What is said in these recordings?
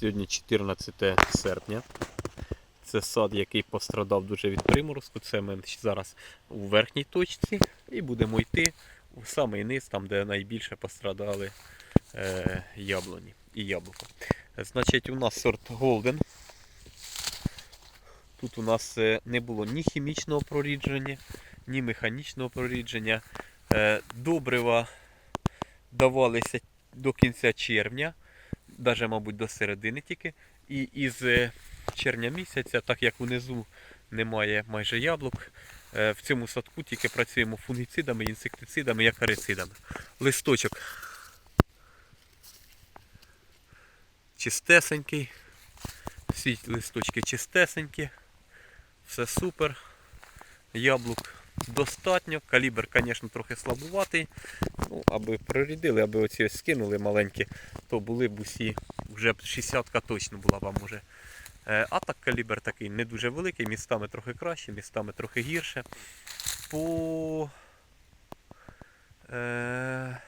Сьогодні 14 серпня. Це сад, який пострадав дуже від приморозку. Це ми зараз у верхній точці і будемо йти у самий низ, там де найбільше пострадали е, яблуні і яблуко. Значить, у нас сорт Golden. Тут у нас е, не було ні хімічного прорідження, ні механічного прорідження. Е, Добрива давалися до кінця червня, навіть, мабуть, до середини тільки. І із е, червня місяця, так як унизу немає майже яблук, е, в цьому садку тільки працюємо фунгіцидами, інсектицидами і акарицидами. Листочок чистесенький, всі листочки чистесенькі, все супер. Яблук достатньо. Калібр, звісно, трохи слабуватий. Ну, аби прорядили, аби оці ось скинули маленькі, то були б усі, вже б 60-ка точно була вам уже. Е, А так калібр такий не дуже великий, містами трохи краще, містами трохи гірше. По е,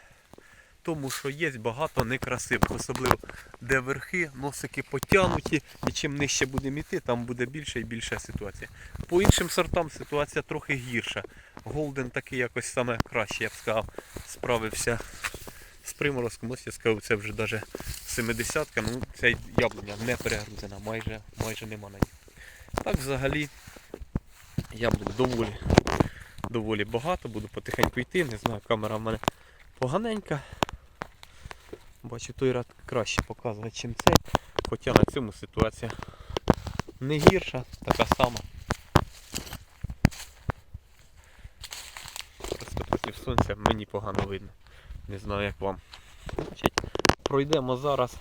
тому, що є багато некрасивих, особливо де верхи, носики потягнуті, і чим нижче будемо йти, там буде більше і більша ситуація. По іншим сортам ситуація трохи гірша. Голден такий якось саме краще, я б сказав, справився з приморозком. Ось я сказав, це вже навіть 70-ка, ну ця яблуня не перегрузена, майже, майже нема на ній. Так взагалі яблук доволі, доволі багато, буду потихеньку йти, не знаю, камера в мене поганенька. Бачу, той ряд краще показує, ніж цей. Хоча на цьому ситуація не гірша, така сама. Просто проти сонця мені погано видно. Не знаю як вам. Значить, пройдемо зараз.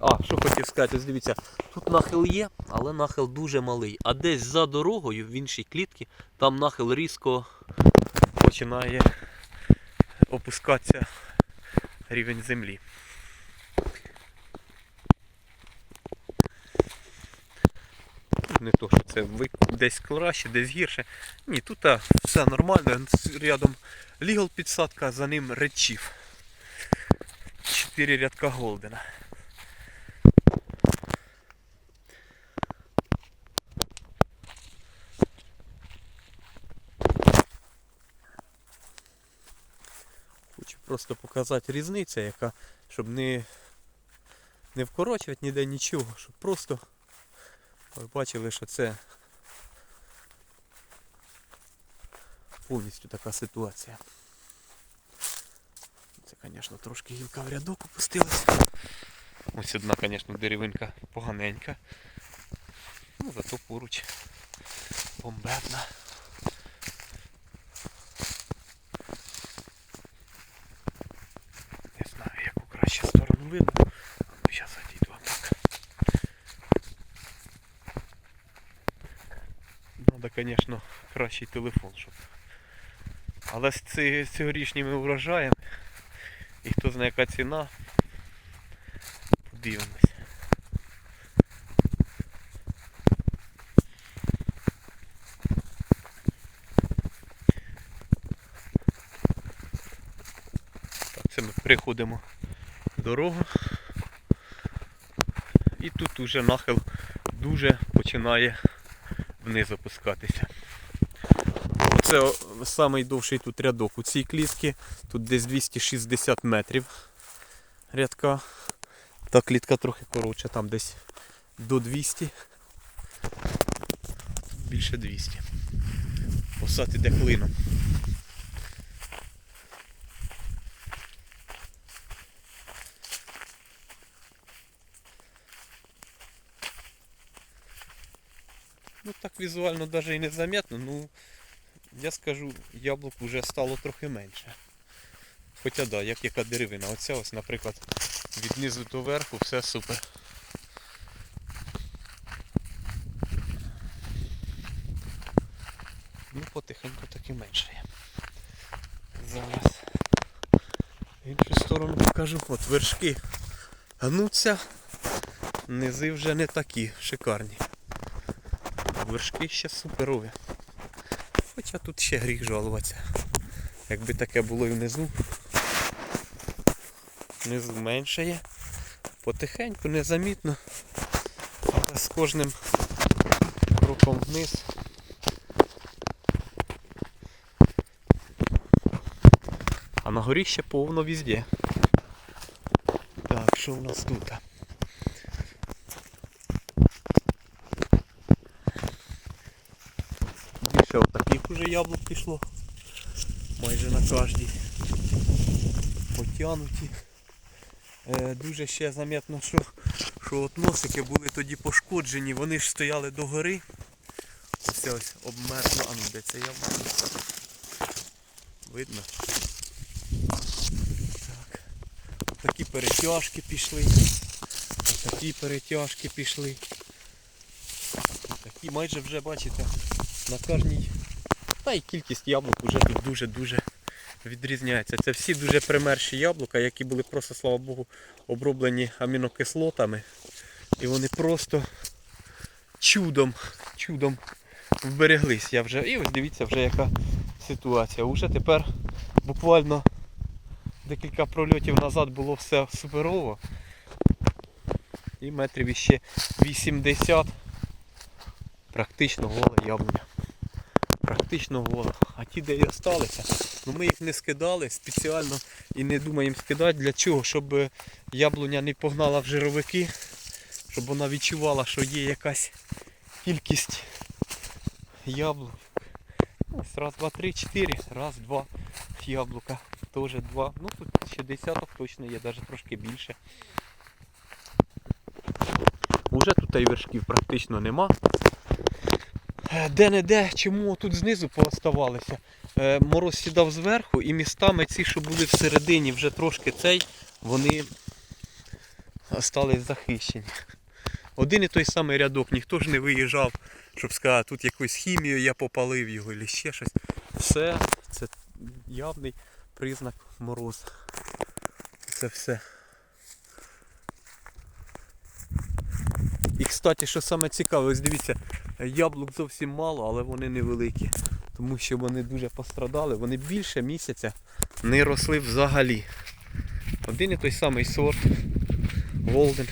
А, що хотів сказати, ось дивіться, тут нахил є, але нахил дуже малий. А десь за дорогою, в іншій клітці, там нахил різко починає опускатися рівень землі. Не то, що це десь краще, десь гірше. Ні, тут все нормально. Рядом лігал підсадка, за ним речів. Чотири рядка голдена. Хочу просто показати різницю, яка, щоб не, не вкорочувати ніде нічого, щоб просто ви бачили, що це повністю така ситуація. Це, звісно, трошки гілка в рядок опустилася. Ось одна, звісно, деревинка поганенька. Ну, зато поруч бомбезна. Не знаю, яку краще сторону видно. Ну, зараз одійду так. Надо, звісно, кращий телефон, щоб. Але з цьогорічніми урожаями і хто знає яка ціна. Подивимось. Це ми приходимо в дорогу. І тут уже нахил дуже починає вниз опускатися. Це найдовший тут рядок у цій клітці. Тут десь 260 метрів рядка. Та клітка трохи коротша, там десь до 200. Більше 200. Посад іде клином. Ну так візуально навіть і не заметно, ну я скажу, яблук вже стало трохи менше. Хоча да, як яка деревина. Оця ось, наприклад, від низу до верху все супер. Ну потихеньку так і менше. Зараз. Іншу сторону покажу, от вершки гнуться, низи вже не такі шикарні. Вершки ще суперові. Хоча тут ще гріх жалуватися. Якби таке було і внизу. Внизу менше є. Потихеньку, незамітно, але з кожним кроком вниз. А на горі ще повно везде. Так, що у нас тут? Більше уже яблук пішло. Майже на кожній. Потянуті. Е, дуже ще заметно, що, що от носики були тоді пошкоджені, вони ж стояли догори. Ось ось обмерзло. А ну де це яблуко? Видно? Так. Такі перетяжки пішли. Такі перетяжки пішли. Такі майже вже бачите на кожній. Та й кількість яблук вже тут дуже-дуже відрізняється. Це всі дуже примерші яблука, які були просто, слава Богу, оброблені амінокислотами. І вони просто чудом, чудом вбереглись. Я вже... І ось дивіться вже яка ситуація. Уже тепер буквально декілька прольотів назад було все суперово. І метрів іще 80 практично голе яблуня. Практично голе. А ті, де і осталися, ну ми їх не скидали спеціально і не думаємо скидати. Для чого? Щоб е, яблуня не погнала в жировики, щоб вона відчувала, що є якась кількість яблук. Ось раз, два, три, чотири. Раз, два яблука. Теж два. Ну тут ще десяток точно є, навіть трошки більше. Уже тут і вершків практично нема. Е, Де-не-де, чому тут знизу пооставалися? Е, Мороз сідав зверху і містами ці, що були всередині, вже трошки цей, вони стали захищені. Один і той самий рядок, ніхто ж не виїжджав, щоб сказати, тут якусь хімію я попалив його або ще щось. Все, це явний признак морозу. Це все. І кстати, що саме цікаве, ось дивіться, яблук зовсім мало, але вони невеликі. Тому що вони дуже пострадали, вони більше місяця не росли взагалі. Один і той самий сорт Голден.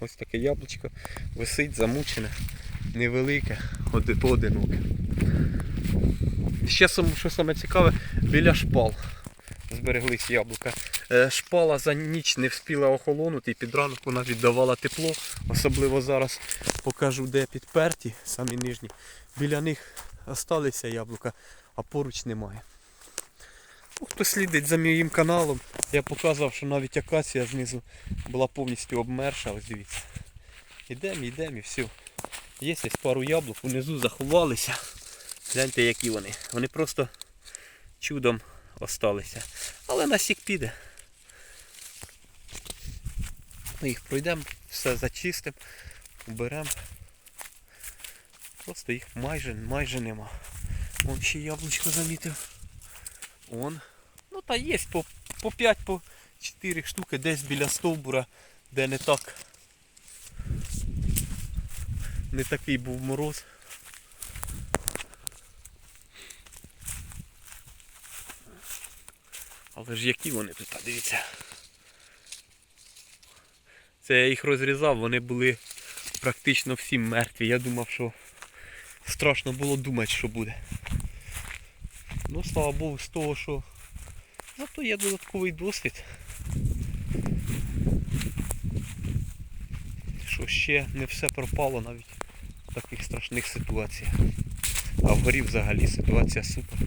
Ось таке яблучко висить, замучене, невелике, поодиноке. Ще що саме цікаве, біля шпал збереглись яблука. Е, Шпала за ніч не встигла охолонути і під ранок вона віддавала тепло. Особливо зараз покажу, де підперті, самі нижні. Біля них осталися яблука, а поруч немає. Ну, Хто слідить за моїм каналом, я показував, що навіть акація знизу була повністю обмерша. Ось дивіться. Ідемо, йдемо і все. Є ось пару яблук, внизу заховалися. Гляньте, які вони. Вони просто чудом осталися. Але на сік піде. Ми їх пройдемо, все зачистимо, уберемо. Просто їх майже майже нема. Вон ще яблучко замітив. Он. Ну та є по, по 5 по 4 штуки десь біля стовбура, де не так. Не такий був мороз. Але ж які вони тут, дивіться. Це я їх розрізав, вони були практично всі мертві. Я думав, що страшно було думати, що буде. Ну, слава Богу, з того, що зато є додатковий досвід. Що ще не все пропало навіть в таких страшних ситуаціях. А вгорі взагалі ситуація супер.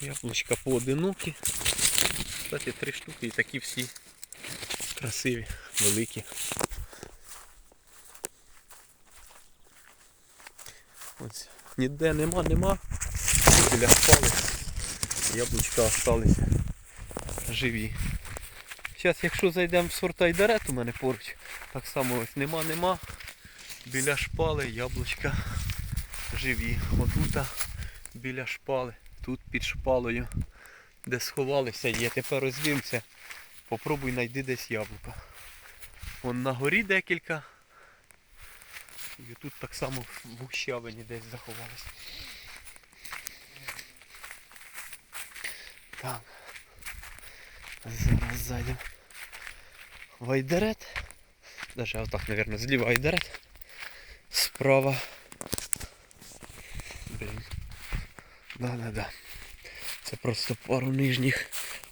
Яблучка поодинокі. Кстати, три штуки і такі всі красиві, великі. Ось. Ніде нема, нема. Біля спали. Яблучка осталися живі. Зараз, якщо зайдемо в сорта Айдарет у мене поруч, так само ось нема, нема. Біля шпали яблучка живі. Отута біля шпали, тут під шпалою, де сховалися є. Тепер розвімся. Попробуй знайди десь яблука. Вон на горі декілька. І тут так само в гущавині десь заховалися. Так. Зараз зайдемо. в Айдерет. Даже отак, наверное, зліва Айдерет. Справа. Блін. Да-да-да. Це просто пару нижніх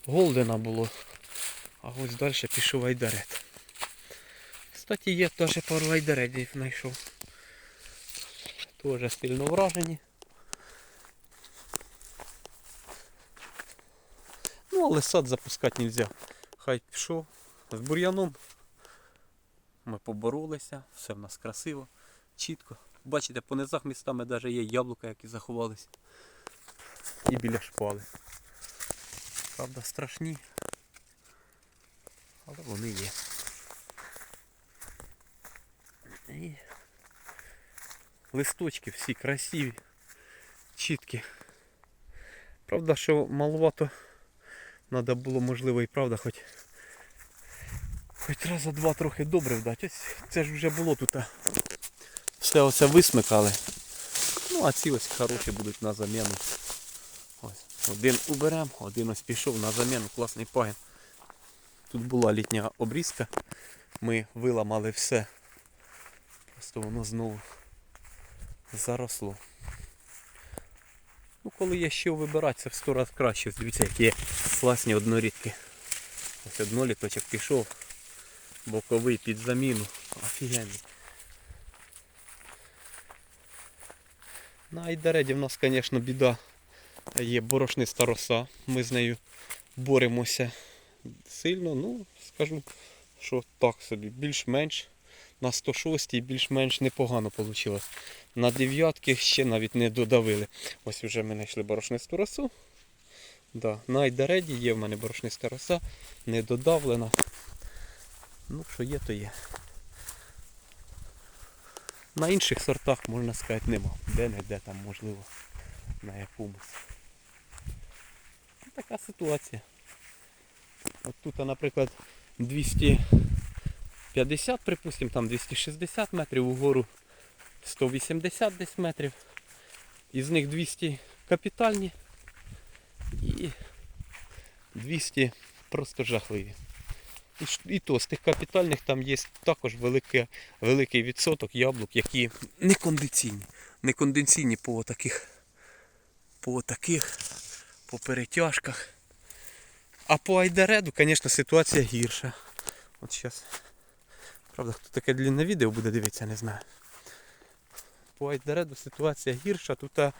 Голдена було. А ось далі пішов Айдерет. Кстати, є теж пару айдередів знайшов. Теж сильно вражені. Ну, але сад запускати нельзя. Хай пішов. З бур'яном ми поборолися, все в нас красиво, чітко. Бачите, по низах містами навіть є яблука, які заховалися. І біля шпали. Правда, страшні. Але вони є. І листочки всі красиві, чіткі. Правда, що маловато треба було, можливо, і правда, хоч хоч раз за два трохи добре вдати. Ось це ж вже було тут. Все оце висмикали. Ну, а ці ось хороші будуть на заміну. Один уберемо, один ось пішов на заміну, класний пагін. Тут була літня обрізка. Ми виламали все. Просто воно знову заросло. Ну, коли є що вибирати, це в сто разів краще. Дивіться, які є класні однорідки. Ось одноліточок пішов. Боковий під заміну. Офігенний. На Айдареді в нас, звісно, біда. Є борошниста роса. Ми з нею боремося сильно. Ну, скажу, що так собі, більш-менш на 106 більш-менш непогано вийшло. На дев'ятки ще навіть не додавили. Ось вже ми знайшли борошнисту росу. Да. На Айдареді є в мене борошниста роса, не додавлена. Ну, що є, то є. На інших сортах, можна сказати, нема. Де-не-де там можливо на якомусь. Така ситуація. От тут, наприклад, 250, припустимо, там 260 метрів, угору 180 десь метрів. Із них 200 капітальні і 200 просто жахливі. І, і то з тих капітальних там є також велике, великий відсоток яблук, які не кондиційні. Не кондиційні по таких, по таких, по перетяжках. А по Айдареду, звісно, ситуація гірша. От зараз. Правда, хто таке длінне відео буде дивитися, не знаю. По Айдареду ситуація гірша. Тут е,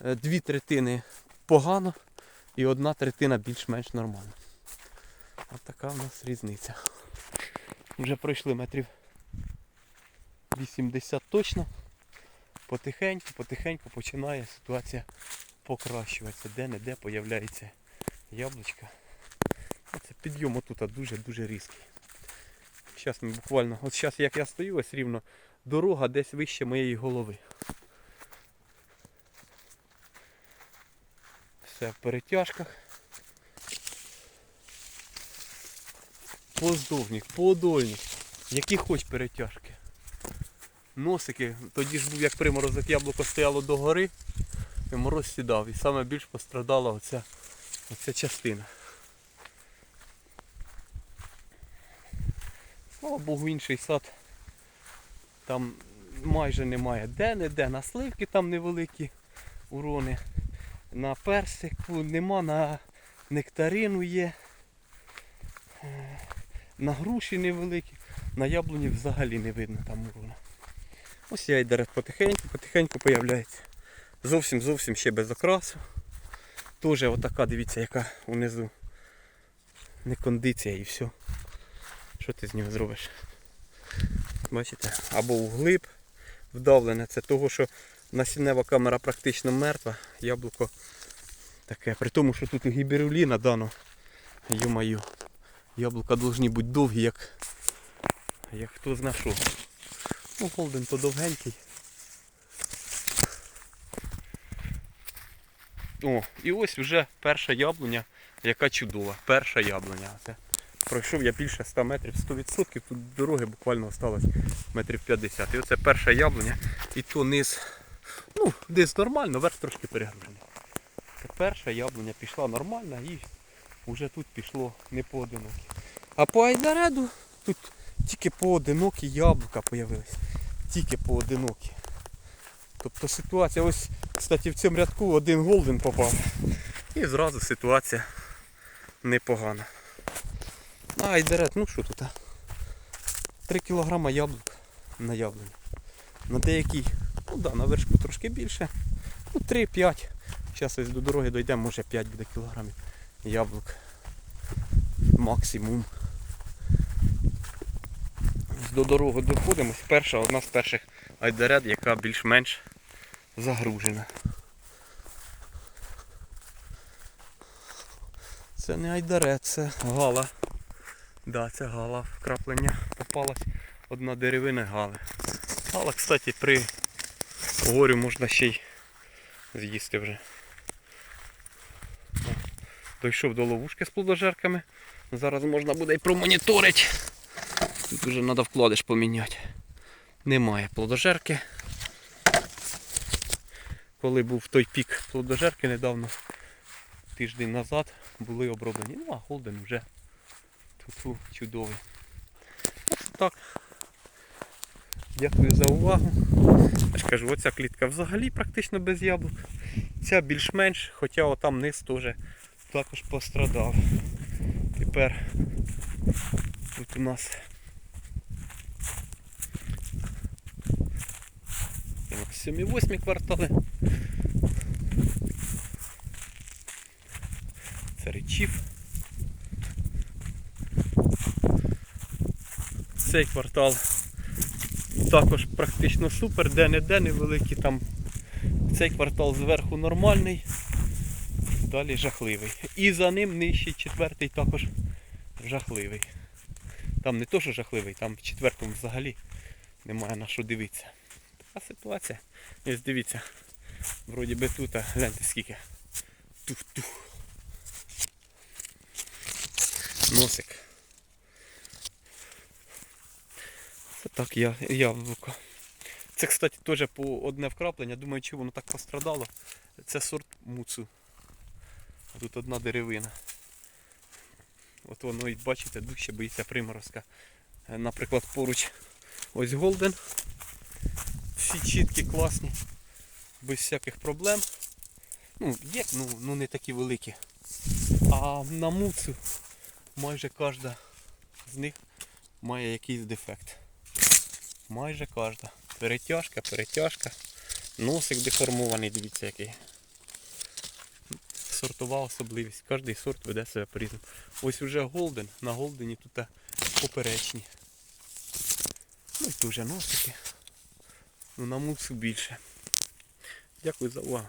дві третини погано і одна третина більш-менш нормальна. От така в нас різниця. Вже пройшли метрів 80 точно. Потихеньку, потихеньку починає ситуація покращуватися. Де-не-де появляється яблучка. Оце підйом отут дуже-дуже різкий. Зараз ми буквально, от зараз як я стою, ось рівно дорога десь вище моєї голови. Все в перетяжках. Поздовник, подольник. Які хоч перетяжки. Носики, тоді ж був як приморозок яблуко стояло до гори, і мороз сідав. І саме більш пострадала оця, оця частина. Слава Богу, інший сад. Там майже немає де-не-де. На сливки там невеликі урони. На персику нема, на нектарину є. Е, На груші невеликі, на яблуні взагалі не видно там урона. Ось я дерев потихеньку, потихеньку появляється. Зовсім зовсім ще без окрасу. Тоже отака, дивіться, яка унизу не кондиція і все. Що ти з нього зробиш? Бачите? Або вглиб вдавлене. Це того, що насіннева камера практично мертва. Яблуко таке. При тому, що тут гіберуліна дано. Йо-маю. Яблука повинні бути довгі, як, як хто зна що. Ну, голден то довгенький. О, і ось вже перша яблуня, яка чудова. Перша яблуня. Це пройшов я більше 100 метрів, 100%, тут дороги буквально осталось метрів 50. І оце перша яблуня, і то низ, ну, десь нормально, верх трошки перегружений. Це перша яблуня пішла нормально і Уже тут пішло не поодинокі. А по айдареду тут тільки поодинокі яблука появились. Тільки поодинокі. Тобто ситуація, ось, кстати, в цьому рядку один голден попав. І зразу ситуація непогана. А айдарет, ну що тут? 3 кг яблук на яблуні. На деякій, ну да, на вершку трошки більше. Ну 3-5. Зараз ось до дороги дійдемо, може 5 буде кілограмів яблук. Максимум. До дороги доходимо. Перша, одна з перших айдарет, яка більш-менш загружена. Це не айдарет, це гала. Да, це гала. Вкраплення попалась. Одна деревина гали. Гала, кстати, при горю можна ще й з'їсти вже. Дійшов до ловушки з плодожерками. Зараз можна буде і промоніторити. Тут вже треба вкладиш поміняти. Немає плодожерки. Коли був той пік плодожерки недавно, тиждень назад, були оброблені. Ну а Голден вже тут чудовий. Ось так. Дякую за увагу. Я ж кажу, оця клітка взагалі практично без яблук. Ця більш-менш, хоча отам низ теж також пострадав. Тепер тут у нас сьомі восьмі квартали. Це речів. Цей квартал також практично супер, де-не-де невеликі там. Цей квартал зверху нормальний, далі жахливий. І за ним нижчий четвертий також жахливий. Там не то, що жахливий, там в четвертому взагалі немає на що дивитися. Така ситуація. Ось дивіться. Вроді би тут, гляньте скільки. Тух-тух. Носик. Це так я, яблуко. Це, кстати, теж по одне вкраплення. Думаю, чи воно так пострадало. Це сорт муцу. А тут одна деревина. От воно і бачите, дужче боїться приморозка. Е, Наприклад, поруч ось Голден. Всі чіткі, класні, без всяких проблем. Ну, є, ну, ну не такі великі. А на муцу майже кожна з них має якийсь дефект. Майже кожна. Перетяжка, перетяжка. Носик деформований, дивіться який. Сортова особливість. Кожний сорт веде себе по-різному. Ось уже голден. На голдені тут поперечні. Ну і тут вже носики. Ну на мусу більше. Дякую за увагу.